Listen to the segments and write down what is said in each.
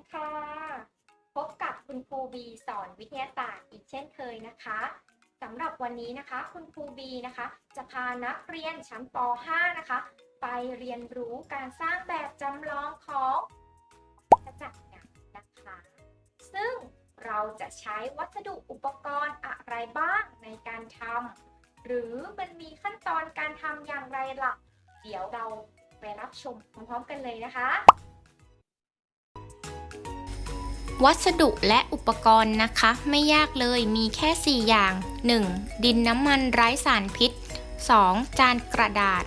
ดีค่ะ พบกับคุณครูบีสอนวิทยาศาสตร์อีกเช่นเคยนะคะสำหรับวันนี้นะคะ คุณครูบีนะคะ จะพานักเรียนชั้นป .5 นะคะ ไปเรียนรู้การสร้างแบบจำลองของกระจักรหนังนะคะ ซึ่งเราจะใช้วัสดุอุปกรณ์อะไรบ้างในการทำหรือมันมีขั้นตอนการทำอย่างไรล่ะ เดี๋ยวเราไปรับชมพร้อมๆกันเลยนะคะ วัสดุและอุปกรณ์นะคะ ไม่ยากเลยมีแค่ 4 อย่าง 1. ดินน้ำมันไร้สารพิษ 2. จานกระดาษ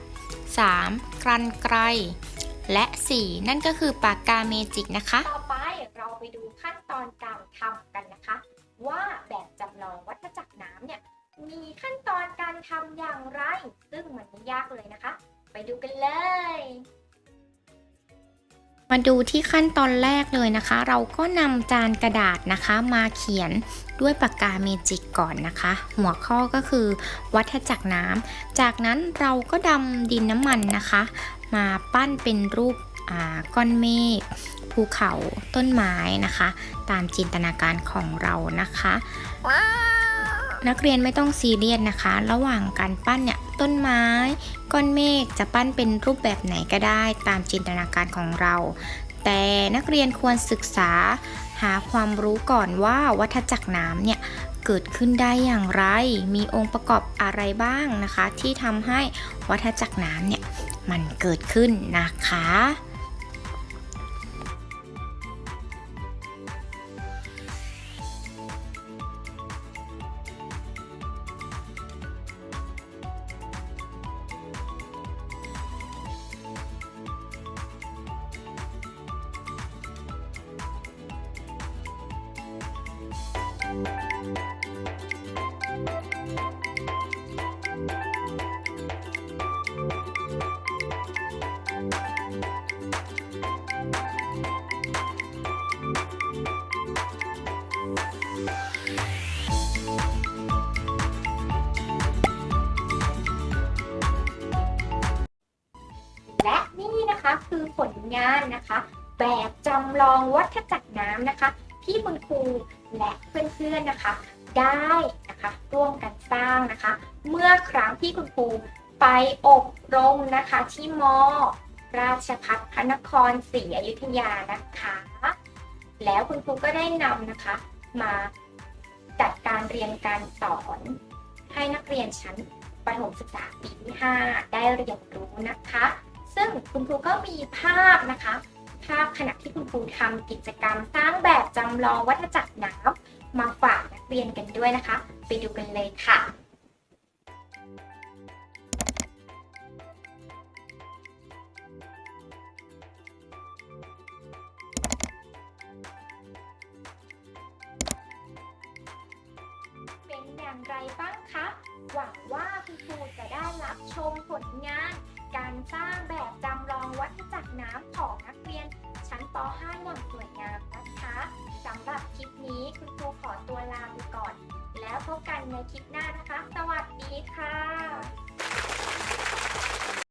3. กรันไกร และ 4. นั่นก็คือปากกาเมจิกนะคะ ต่อไปเราไปดูขั้นตอนการทำกันนะคะ ว่าแบบจำลองวัฏจักรน้ำเนี่ยมีขั้นตอนการทำอย่างไร ซึ่งมันไม่ยากเลยนะคะ ไปดูกันเลย มาดูที่ขั้นตอนแรกเลยนะคะ เราก็นำจานกระดาษนะคะมาเขียนด้วยปากกาเมจิกก่อนนะคะ หัวข้อก็คือวัฏจักรน้ำจากนั้นเราก็ดำดินน้ำมันนะคะ มาปั้นเป็นรูปอ่าก้อนเมฆภูเขาต้นไม้นะคะ ตามจินตนาการของเรานะคะ นักเรียนไม่ต้องซีเรียสนะคะ ระหว่างการปั้นเนี่ย ต้นไม้ ก้อนเมฆจะปั้นเป็นรูปแบบไหนก็ได้ตามจินตนาการของเรา แต่นักเรียนควรศึกษา หาความรู้ก่อนว่าวัฏจักรน้ำเนี่ยเกิดขึ้นได้อย่างไร มีองค์ประกอบอะไรบ้างนะคะ ที่ทำให้วัฏจักรน้ำเนี่ยมันเกิดขึ้นนะคะ และนี่นะคะคือผลงานนะคะ แบบจำลองวัฏจักรน้ำนะคะ ที่คุณครูและเพื่อนๆนะคะ ได้นะคะร่วมกันสร้างนะคะ เมื่อครั้งที่คุณครูไปอบรมนะคะที่มอ ราชพัฒพระนครศรีอยุธยานะคะ แล้วคุณครูก็ได้นำนะคะมาจัดการเรียนการสอน ให้นักเรียนชั้นประถมศึกษาปีที่ 5 ได้เรียนรู้นะคะ ซึ่งคุณครูก็มีภาพนะคะ ขณะที่คุณครูทำกิจกรรมสร้างแบบจำลองวัฏจักรน้ำมาฝากนักเรียนกันด้วยนะคะ ไปดูกันเลยค่ะเป็นอย่างไรบ้างคะ หวังว่าคุณครูจะได้รับชมผลงาน การสร้างแบบ กันในคลิปหน้านะคะ สวัสดีค่ะ